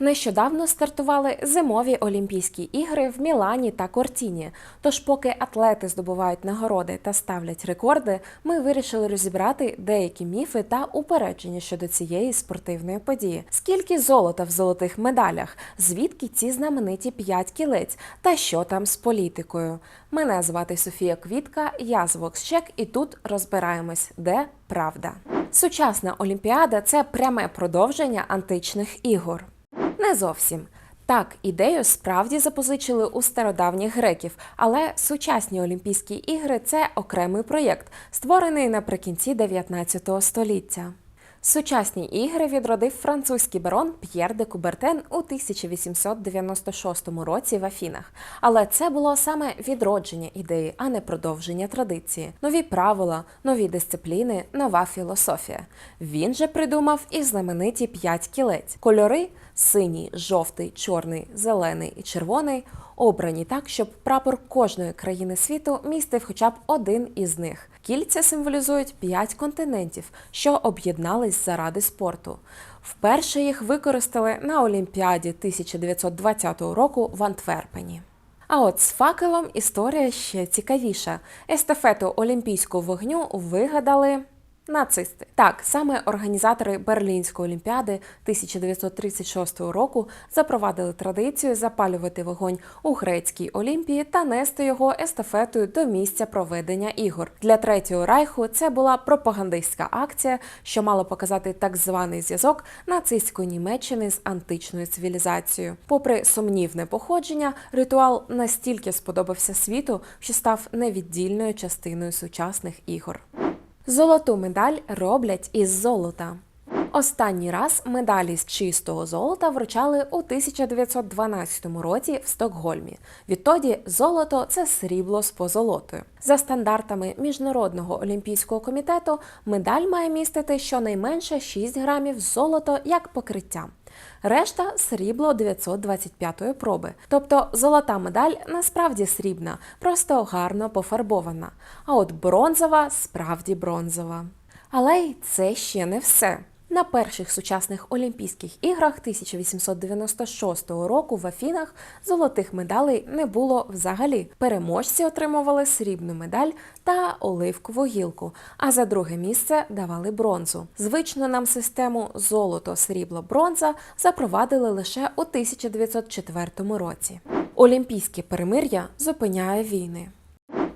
Нещодавно стартували зимові Олімпійські ігри в Мілані та Кортіні. Тож, поки атлети здобувають нагороди та ставлять рекорди, ми вирішили розібрати деякі міфи та упередження щодо цієї спортивної події. Скільки золота в золотих медалях? Звідки ці знамениті п'ять кілець? Та що там з політикою? Мене звати Софія Квітка, я з VoxCheck і тут розбираємось, де правда. Сучасна Олімпіада це пряме продовження античних ігор. Не зовсім. Так, ідею справді запозичили у стародавніх греків, але сучасні Олімпійські ігри це окремий проєкт, створений наприкінці 19 століття. Сучасні ігри відродив французький барон П'єр де Кубертен у 1896 році в Афінах. Але це було саме відродження ідеї, а не продовження традиції. Нові правила, нові дисципліни, нова філософія. Він же придумав і знамениті п'ять кілець. Кольори синій, жовтий, чорний, зелений і червоний обрані так, щоб прапор кожної країни світу містив хоча б один із них. Кільця символізують п'ять континентів, що об'єднались заради спорту. Вперше їх використали на Олімпіаді 1920 року в Антверпені. А от з факелом історія ще цікавіша. Естафету олімпійського вогню вигадали Нацисти так саме організатори Берлінської олімпіади 1936 року запровадили традицію запалювати вогонь у грецькій олімпії та нести його естафетою до місця проведення ігор. Для третього райху це була пропагандистська акція, що мала показати так званий зв'язок нацистської Німеччини з античною цивілізацією. Попри сумнівне походження, ритуал настільки сподобався світу, що став невіддільною частиною сучасних ігор. Золоту медаль роблять із золота. Останній раз медалі з чистого золота вручали у 1912 році в Стокгольмі. Відтоді золото це срібло з позолотою. За стандартами Міжнародного олімпійського комітету медаль має містити щонайменше 6 грамів золото як покриття. Решта срібло 925-ї проби. Тобто золота медаль насправді срібна, просто гарно пофарбована. А от бронзова справді бронзова. Але й це ще не все. На перших сучасних Олімпійських іграх 1896 року в Афінах золотих медалей не було взагалі. Переможці отримували срібну медаль та оливкову гілку, а за друге місце давали бронзу. Звичну нам систему золото, срібло, бронза запровадили лише у 1904 році. Олімпійське перемир'я зупиняє війни.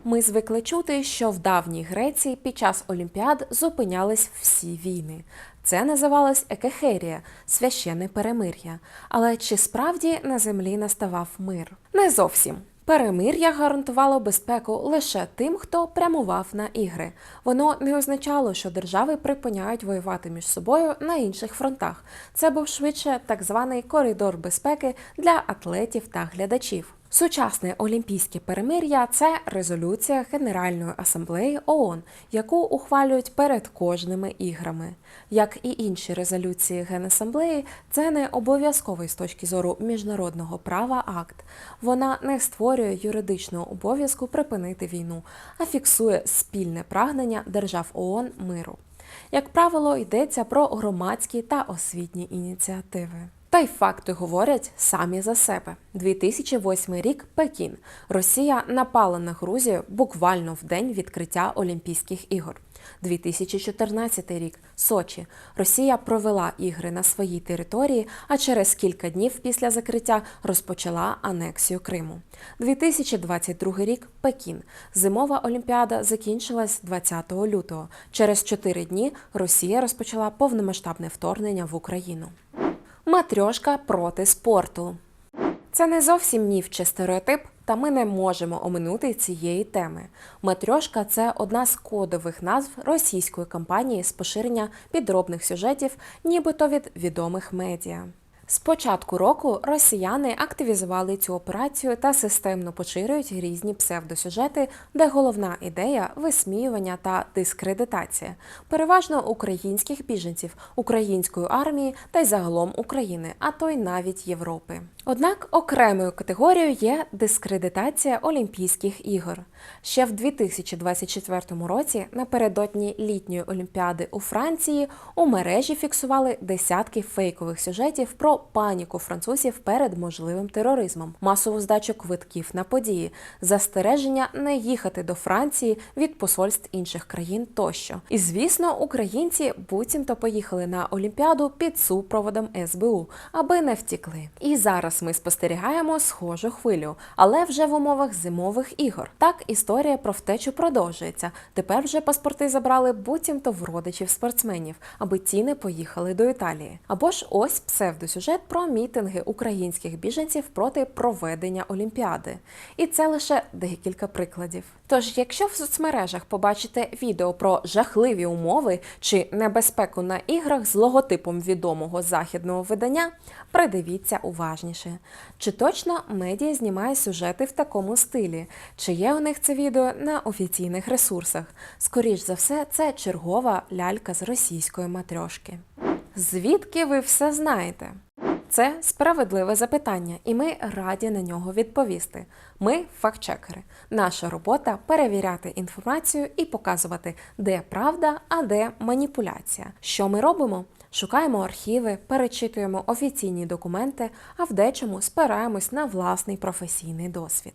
Ми звикли чути, що в давній Греції під час Олімпіад зупинялись всі війни. Це називалось екехерія священне перемир'я. Але чи справді на землі наставав мир? Не зовсім. Перемир'я гарантувало безпеку лише тим, хто прямував на ігри. Воно не означало, що держави припиняють воювати між собою на інших фронтах. Це був швидше так званий коридор безпеки для атлетів та глядачів. Сучасне олімпійське перемир'я це резолюція Генеральної асамблеї ООН, яку ухвалюють перед кожними іграми. Як і інші резолюції Генасамблеї, це не обов'язковий з точки зору міжнародного права акт. Вона не створює юридичного обов'язку припинити війну, а фіксує спільне прагнення держав ООН миру. Як правило, йдеться про громадські та освітні ініціативи. Та й факти говорять самі за себе. 2008 рік Пекін. Росія напала на Грузію буквально в день відкриття Олімпійських ігор. 2014 рік Сочі. Росія провела ігри на своїй території, а через кілька днів після закриття розпочала анексію Криму. 2022 рік Пекін. Зимова олімпіада закінчилась 20 лютого. Через 4 дні Росія розпочала повномасштабне вторгнення в Україну. Матрьошка проти спорту. Це не зовсім міф чи стереотип, та ми не можемо оминути цієї теми. Матрьошка це одна з кодових назв російської кампанії з поширення підробних сюжетів, нібито від відомих медіа. З початку року росіяни активізували цю операцію та системно поширюють різні псевдосюжети, де головна ідея висміювання та дискредитація, переважно українських біженців, української армії та й загалом України, а то й навіть Європи. Однак окремою категорією є дискредитація Олімпійських ігор. Ще в 2024 році, напередодні літньої олімпіади у Франції, у мережі фіксували десятки фейкових сюжетів про паніку французів перед можливим тероризмом, масову здачу квитків на події, застереження не їхати до Франції від посольств інших країн тощо. І звісно, українці буцімто поїхали на Олімпіаду під супроводом СБУ, аби не втікли. І зараз ми спостерігаємо схожу хвилю, але вже в умовах зимових ігор. Так історія про втечу продовжується. Тепер вже паспорти забрали буцімто в родичів спортсменів, аби ті не поїхали до Італії. Або ж ось псевдосюжет про мітинги українських біженців проти проведення Олімпіади. І це лише декілька прикладів. Тож, якщо в соцмережах побачите відео про жахливі умови чи небезпеку на іграх з логотипом відомого західного видання, придивіться уважніше. Чи точно медіа знімає сюжети в такому стилі? Чи є у них це відео на офіційних ресурсах? Скоріш за все, це чергова лялька з російської матрьошки. Звідки ви все знаєте? Це справедливе запитання, і ми раді на нього відповісти. Ми фактчекери. Наша робота перевіряти інформацію і показувати, де правда, а де маніпуляція. Що ми робимо? Шукаємо архіви, перечитуємо офіційні документи, а в дечому спираємось на власний професійний досвід.